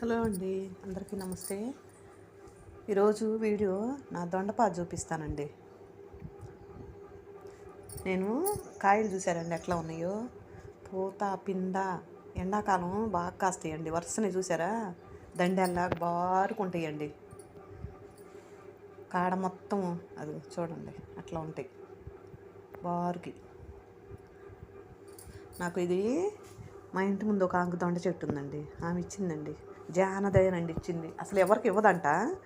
Hello అండి అందరికీ నమస్తే. ఈరోజు వీడియో నా దొండపా చూపిస్తానండి. నేను కాయలు చూశారండి ఎట్లా ఉన్నాయో. పూత పింద ఎండాకాలం బాగా కాస్తాయండి. వరుసనే చూసారా దండెల్లా బారుకుంటాయండి. కాడ మొత్తం అది చూడండి అట్లా ఉంటాయి. బారుకి. నాకు ఇది మా ఇంటి ముందు ఒక ఆంకు దొండ చెట్టు ఉందండి ఆమె ఇచ్చిందండి. జానదయనండి ఇచ్చింది. అసలు ఎవరికి ఇవ్వదంట.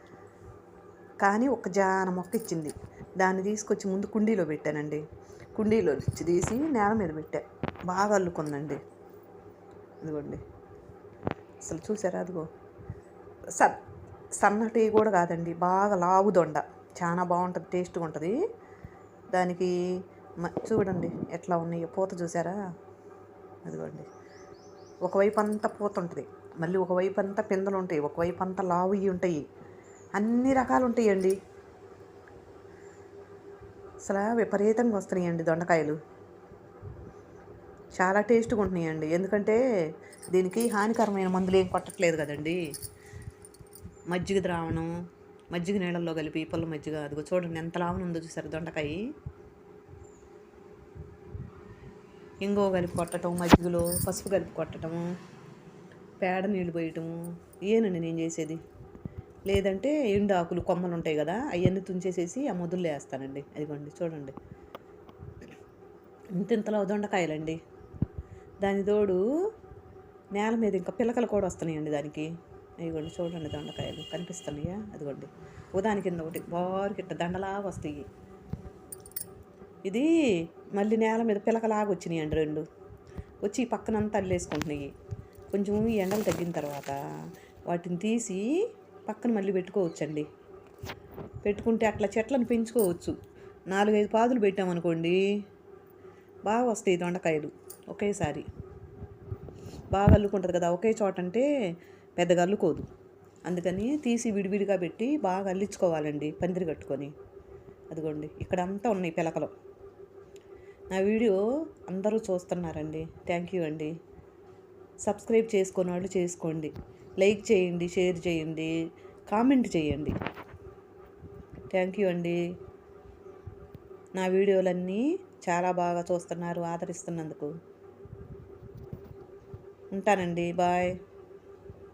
కానీ ఒక జాన మొక్క ఇచ్చింది. దాన్ని తీసుకొచ్చి ముందు కుండీలో పెట్టానండి. కుండీలో తీసి నేల మీద పెట్టా. బాగా అల్లుకుందండి. అదిగోండి. అసలు చూసారా? అదిగో. స సన్నటి కూడా కాదండి. బాగా లావు దొండ చాలా బాగుంటుంది టేస్ట్గా ఉంటుంది. దానికి మ- చూడండి ఎట్లా ఉన్నాయో. పూత చూసారా? అదిగోండి. ఒకవైపు అంతా పూత ఉంటుంది. మళ్ళీ ఒకవైపు అంతా పిందలు ఉంటాయి ఒకవైపు అంతా లావు ఉంటాయి. అన్ని రకాలు ఉంటాయండి. అసలు విపరీతంగా వస్తున్నాయండి దొండకాయలు. చాలా టేస్ట్గా ఉంటున్నాయండి. ఎందుకంటే దీనికి హానికరమైన మందులు ఏం కొట్టట్లేదు కదండి. మజ్జిగ ద్రావణం మజ్జిగ నీళ్ళల్లో కలిపి పుల్ల మజ్జిగ అదిగో చూడండి ఎంత లావున ఉందో చూసారు దొండకాయ. ఇంగో కలిపి కొట్టడం మజ్జిగలో పసుపు కలిపి కొట్టడము పేడ నీళ్ళు పోయటము ఏనండి నేను చేసేది? లేదంటే ఎండు ఆకులు కొమ్మలు ఉంటాయి కదా అవన్నీ తుంచేసేసి ఆ మొదలు వేస్తానండి. అదిగోండి చూడండి. ఇంత ఇంతలో దొండకాయలండి. దాని తోడు నేల మీద ఇంకా పిలకలు కూడా వస్తున్నాయండి దానికి. అదిగోండి చూడండి దొండకాయలు కనిపిస్తున్నాయా? అదిగోండి. ఉదాని కింద ఒకటి బారుకిట్ట దండలా వస్తాయి. ఇది మళ్ళీ నేల మీద పిలకలాగా వచ్చినాయి అండి రెండు. వచ్చి పక్కనంతా అల్లేసుకుంటున్నాయి. కొంచెం ఈ ఎండలు తగ్గిన తర్వాత వాటిని తీసి పక్కన మళ్ళీ పెట్టుకోవచ్చండి. పెట్టుకుంటే అట్లా చెట్లను పెంచుకోవచ్చు. నాలుగైదు పాదులు పెట్టామనుకోండి బాగా వస్తాయి దొండకాయలు ఒకేసారి. బాగా అల్లుకుంటుంది కదా ఒకే చోట అంటే పెద్దగా అల్లుకోదు. అందుకని తీసి విడివిడిగా పెట్టి బాగా అల్లించుకోవాలండి పందిరి కట్టుకొని. అదిగోండి ఇక్కడ అంతా ఉన్నాయి పిలకలు. నా వీడియో అందరూ చూస్తున్నారండి. థ్యాంక్ యూ అండి. సబ్స్క్రైబ్ చేసుకున్న వాళ్ళు చేసుకోండి. లైక్ చేయండి షేర్ చేయండి కామెంట్ చేయండి. థ్యాంక్ యూ అండి. నా వీడియోలన్నీ చాలా బాగా చూస్తున్నారు ఆదరిస్తున్నందుకు. ఉంటానండి. బాయ్.